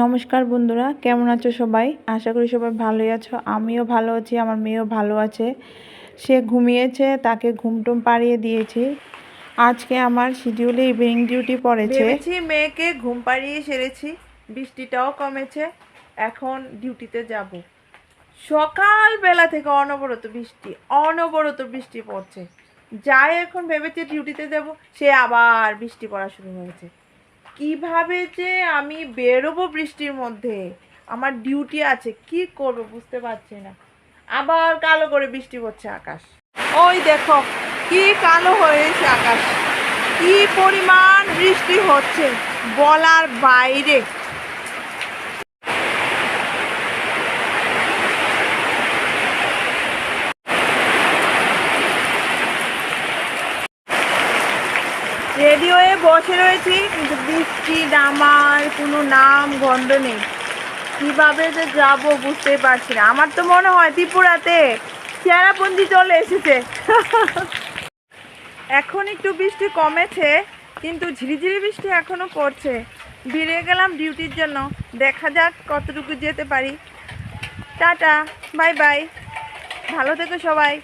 নমস্কার বন্ধুরা, কেমন আছো সবাই? আশা করি সবাই ভালোই আছো। আমিও ভালো আছি, আমার মেয়েও ভালো আছে। সে ঘুমিয়েছে, তাকে ঘুমটুম পাড়িয়ে দিয়েছি। আজকে আমার শিডিউলে ইভিনিং ডিউটি পড়েছে। মেয়েকে ঘুম পাড়িয়ে সেরেছি, বৃষ্টিটাও কমেছে, এখন ডিউটিতে যাব। সকালবেলা থেকে অনবরত বৃষ্টি অনবরত বৃষ্টি পড়ছে। যাই এখন ভেবেছে ডিউটিতে যাব, সে আবার বৃষ্টি পড়া শুরু হয়েছে। কীভাবে যে আমি বেরোবো বৃষ্টির মধ্যে? আমার ডিউটি আছে, কি করব বুঝতে পারছি না। আবার কালো করে বৃষ্টি পড়ছে আকাশ। ওই দেখো, কি কালো হয়েছে আকাশ। কি পরিমাণ বৃষ্টি হচ্ছে বলার বাইরে। রেডিওয়ে বসে রয়েছি, কিন্তু বৃষ্টি, নামার কোনো নাম, গন্ধ নেই। কীভাবে যে যাব বুঝতেই পারছি না। আমার তো মনে হয় ত্রিপুরাতে চেরাপুঞ্জি চলে এসেছে। এখন একটু বৃষ্টি কমেছে, কিন্তু ঝিরিঝিরি বৃষ্টি এখনও পড়ছে। বেরিয়ে গেলাম ডিউটির জন্য। দেখা যাক কতটুকু যেতে পারি। Tata, bye bye. ভালো থেকো সবাই।